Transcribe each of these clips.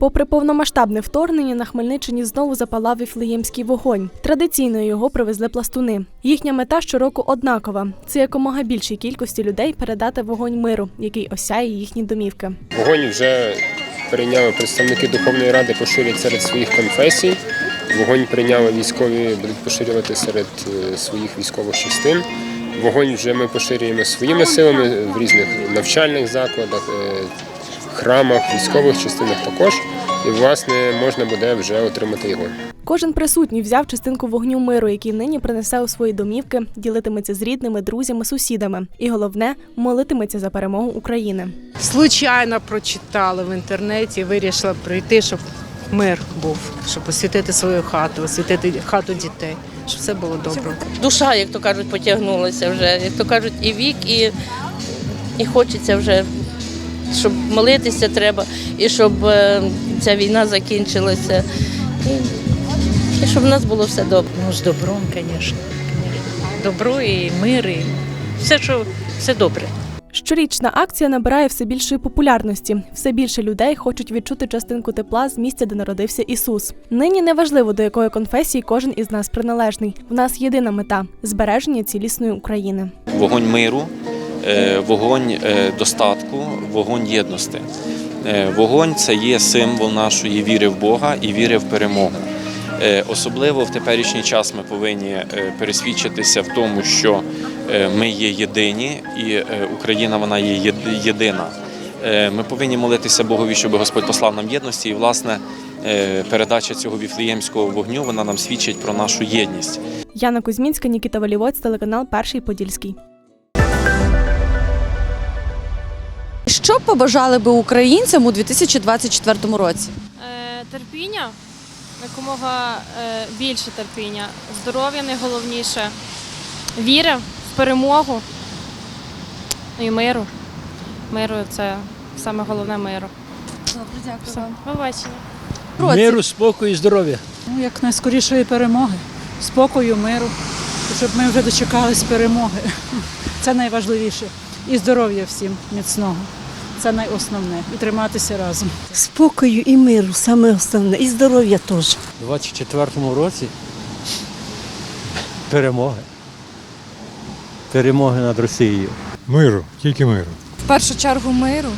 Попри повномасштабне вторгнення, на Хмельниччині знову запалав віфлеємський вогонь. Традиційно його привезли пластуни. Їхня мета щороку однакова: це якомога більшій кількості людей передати вогонь миру, який осяє їхні домівки. Вогонь вже прийняли представники Духовної ради поширять серед своїх конфесій. Вогонь прийняли військові, будуть поширювати серед е, своїх військових частин. Вогонь вже ми поширюємо своїми силами в різних навчальних закладах, е, храмах, військових частинах також. І, власне, можна буде вже отримати його. Кожен присутній взяв частинку вогню миру, який нині принесе у свої домівки, ділитиметься з рідними, друзями, сусідами. І головне молитиметься за перемогу України. Случайно прочитала в інтернеті, вирішила прийти, щоб мир був, щоб освітити свою хату, освітити хату дітей, щоб все було добре. душа, як то кажуть, потягнулася вже. Як то кажуть, і вік, і, і хочеться вже, щоб молитися треба, і щоб е, ця війна закінчилася. І, і щоб в нас було все добре. Ну, з добром, звісно. Добро і мир, і все, що все добре. Щорічна акція набирає все більшої популярності. Все більше людей хочуть відчути частинку тепла з місця, де народився Ісус. Нині неважливо до якої конфесії кожен із нас приналежний. В нас єдина мета збереження цілісної України. вогонь миру, вогонь е, достатку, вогонь єдності. Е, Вогонь це є символ нашої віри в Бога і віри в перемогу. Е, Особливо в теперішній час ми повинні е, пересвідчитися в тому, що е, ми є єдині, і е, Україна вона є єдина. Е, Ми повинні молитися Богові, щоб Господь послав нам єдності. І, власне, е, передача цього віфлеємського вогню вона нам свідчить про нашу єдність. Яна Кузьмінська, Нікіта Валівоць, телеканал Перший Подільський. Що б побажали би українцям у 2024 році? Е, терпіння, якомога е, більше терпіння, здоров'я найголовніше, віра в перемогу і миру. Миру це саме головне миру. Добре, дякую Все, побачення. Році. Миру, спокою і здоров'я. Ну, як найскорішої перемоги, спокою, миру, щоб ми вже дочекались перемоги. Це найважливіше. І здоров'я всім міцного. Це найосновне. І триматися разом. Спокою і миру, саме основне, і здоров'я теж. У 24-му році перемоги. Перемоги над Росією. Миру, тільки миру. В першу чергу миру,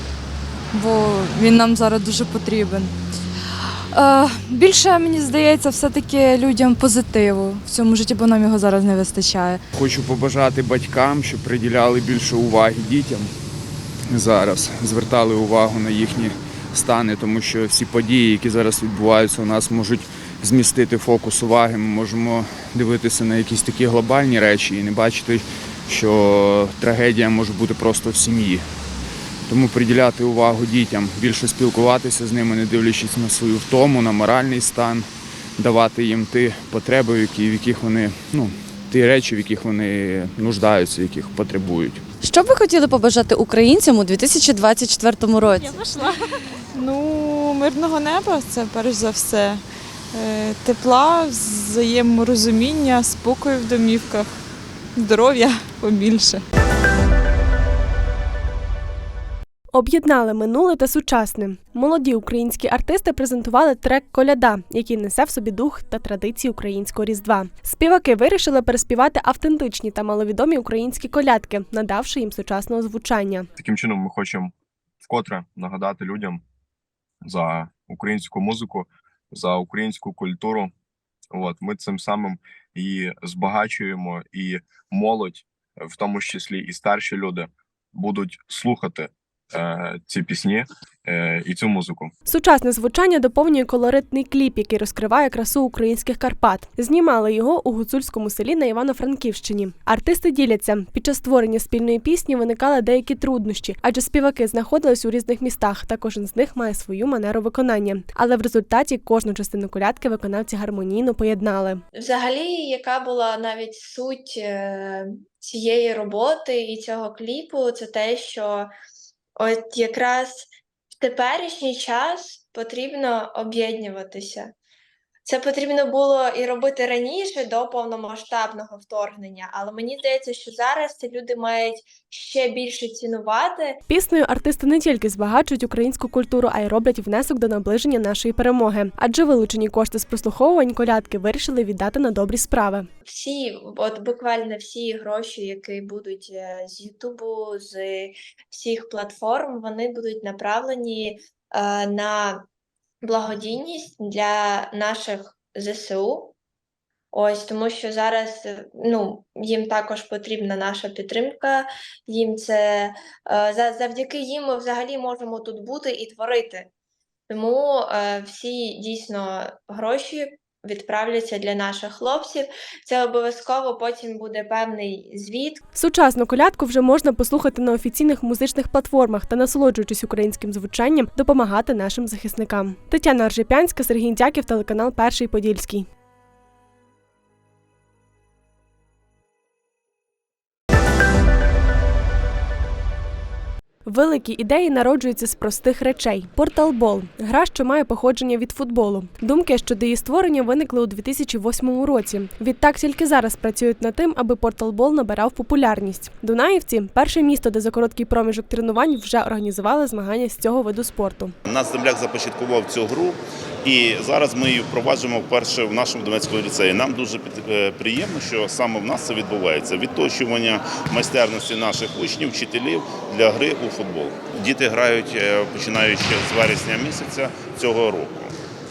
бо він нам зараз дуже потрібен. Е, більше, мені здається, все-таки людям позитиву в цьому житті, бо нам його зараз не вистачає. Хочу побажати батькам, щоб приділяли більше уваги дітям зараз, звертали увагу на їхні стани, тому що всі події, які зараз відбуваються, у нас можуть змістити фокус уваги. Ми можемо дивитися на якісь такі глобальні речі і не бачити, що трагедія може бути просто в сім'ї. Тому приділяти увагу дітям, більше спілкуватися з ними, не дивлячись на свою втому, на моральний стан, давати їм ті потреби, в яких вони, ну, ті речі, в яких вони нуждаються, яких потребують. Що б ви хотіли побажати українцям у 2024 році? пішла. Ну, мирного неба це перш за все. Е, Тепла, взаєморозуміння, спокою в домівках, здоров'я побільше. Об'єднали минуле та сучасне. Молоді українські артисти презентували трек Коляда, який несе в собі дух та традиції українського різдва. Співаки вирішили переспівати автентичні та маловідомі українські колядки, надавши їм сучасного звучання. Таким чином ми хочемо вкотре нагадати людям за українську музику, за українську культуру. От ми цим самим і збагачуємо, і молодь, в тому числі і старші люди, будуть слухати ці пісні е, і цю музику. Сучасне звучання доповнює колоритний кліп, який розкриває красу українських Карпат. Знімали його у гуцульському селі на Івано-Франківщині. Артисти діляться під час створення спільної пісні виникали деякі труднощі, адже співаки знаходились у різних містах, та кожен з них має свою манеру виконання. Але в результаті кожну частину колядки виконавці гармонійно поєднали. Взагалі, яка була навіть суть е, цієї роботи і цього кліпу, це те, що от якраз в теперішній час потрібно об'єднуватися. Це потрібно було і робити раніше до повномасштабного вторгнення, але мені здається, що зараз ці люди мають ще більше цінувати Піснею артисти не тільки збагачують українську культуру, а й роблять внесок до наближення нашої перемоги. Адже вилучені кошти з прослуховувань колядки вирішили віддати на добрі справи. всі, от буквально всі гроші, які будуть е, з Ютубу, з всіх платформ, вони будуть направлені е, на благодійність для наших ЗСУ. Ось тому, що зараз е, ну, їм також потрібна наша підтримка. Їм це е, завдяки їм ми взагалі можемо тут бути і творити. Тому е, всі дійсно гроші відправляться для наших хлопців. Це обов'язково потім буде певний звіт, Сучасну колядку вже можна послухати на офіційних музичних платформах та, насолоджуючись українським звучанням, допомагати нашим захисникам. Тетяна Аржепянська, Сергій Дяків, телеканал Перший Подільський. Великі ідеї народжуються з простих речей. Порталбол гра, що має походження від футболу. Думки щодо її створення виникли у 2008 році. Відтак тільки зараз працюють над тим, аби порталбол набирав популярність. Дунаївці перше місто, де за короткий проміжок тренувань вже організували змагання з цього виду спорту. Нас земляк започаткував цю гру, і зараз ми її впроваджуємо вперше в нашому Донецькому ліцеї. Нам дуже е, приємно, що саме в нас це відбувається. Відточування майстерності наших учнів, вчителів для гри у футбол. Діти грають е, починаючи з вересня місяця цього року.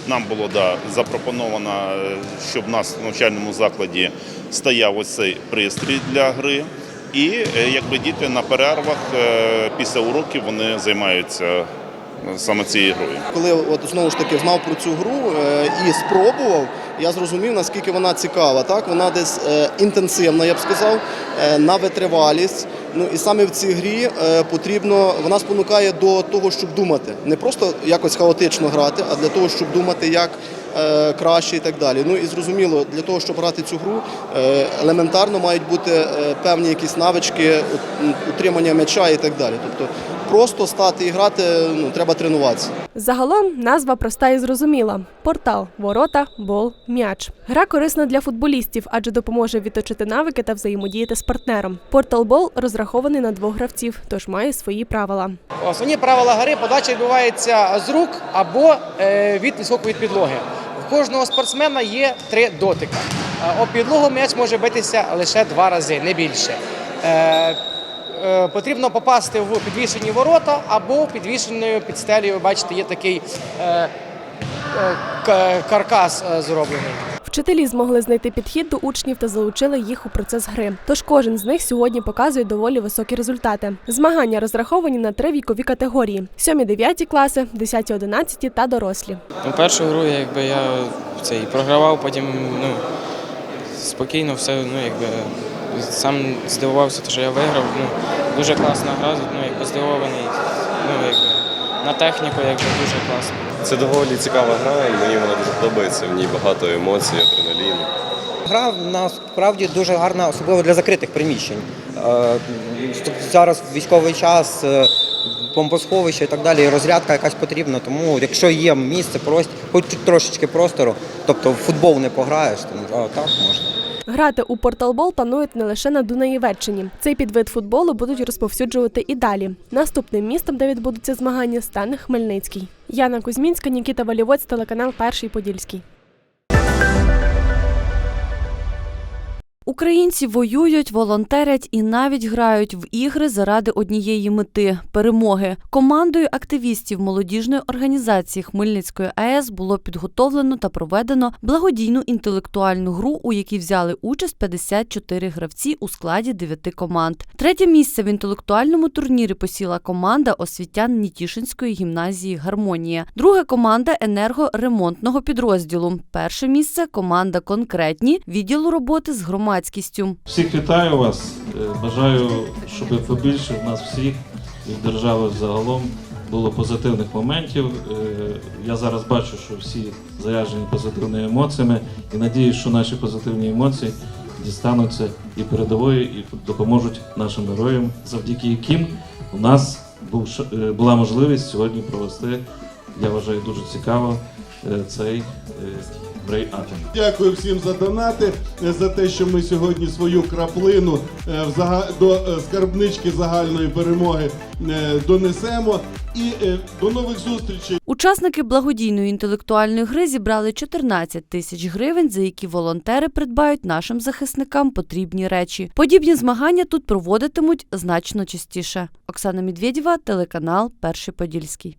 Нам було да, запропоновано, е, щоб в нас в навчальному закладі стояв ось цей пристрій для гри. І якби діти на перервах після уроків вони займаються саме цією грою. Коли от знову ж таки знав про цю гру е, і спробував, я зрозумів, наскільки вона цікава. Так, вона десь е, інтенсивна, я б сказав, е, на витривалість. Ну і саме в цій грі потрібно, вона спонукає до того, щоб думати, не просто якось хаотично грати, а для того, щоб думати, як краще і так далі. Ну і зрозуміло, для того, щоб грати цю гру, е, елементарно мають бути е, певні якісь навички утримання м'яча і так далі. Тобто просто стати і грати, ну треба тренуватися. Загалом назва проста і зрозуміла: портал, ворота, бол, м'яч. Гра корисна для футболістів, адже допоможе відточити навики та взаємодіяти з партнером. Портал бол розрахований на двох гравців, тож має свої правила. Основні правила гри подача відбувається з рук або е, від високої підлоги. Кожного спортсмена є три дотика. Е, Об підлогу м'яч може битися лише два рази, не більше. Е, е, Потрібно попасти в підвішені ворота або підвішеною під стелею. Ви бачите, є такий каркас е, зроблений. Вчителі змогли знайти підхід до учнів та залучили їх у процес гри. Тож кожен з них сьогодні показує доволі високі результати. Змагання розраховані на три вікові категорії: 7-9 класи, 10-11 та дорослі. Ну, першу гру якби я цей програвав, потім ну, спокійно все, ну якби сам здивувався, що я виграв. Ну, дуже класна гра, ну якби здивований. Ну, якби, на техніку якби дуже класно. Це доволі цікава гра, і мені вона дуже подобається. В ній багато емоцій, адреналіну. Гра насправді дуже гарна, особливо для закритих приміщень. Е, Зараз військовий час, е, бомбосховище і так далі, розрядка якась потрібна. Тому якщо є місце, простір, хоч трошечки простору, тобто в футбол не пограєш, то а, так можна. Грати у порталбол планують не лише на Дунаєвеччині. Цей підвид футболу будуть розповсюджувати і далі. Наступним містом, де відбудуться змагання, стане Хмельницький. Яна Кузьмінська, Нікіта Валівоць, телеканал Перший Подільський. Українці воюють, волонтерять і навіть грають в ігри заради однієї мети перемоги. Командою активістів молодіжної організації Хмельницької АЕС було підготовлено та проведено благодійну інтелектуальну гру, у якій взяли участь 54 гравці у складі 9 команд. Третє місце в інтелектуальному турнірі посіла команда освітян Нітішинської гімназії Гармонія. Друга команда енергоремонтного підрозділу. Перше місце команда конкретні відділу роботи з громадськістю. Всіх вітаю вас. Е, Бажаю, щоб побільше в нас всіх і в держави загалом було позитивних моментів. Е, Я зараз бачу, що всі заряджені позитивними емоціями і надіюсь, що наші позитивні емоції дістануться і передової, і допоможуть нашим героям, завдяки яким у нас е, була можливість сьогодні провести, я вважаю, дуже цікаво цей Брей Атен. Дякую всім за донати, е, за те, що ми сьогодні свою краплину е, до е, скарбнички загальної перемоги донесемо. І до нових зустрічей. Учасники благодійної інтелектуальної гри зібрали 14 тисяч гривень, за які волонтери придбають нашим захисникам потрібні речі. Подібні змагання тут проводитимуть значно частіше. Оксана Медведєва, телеканал Перший Подільський.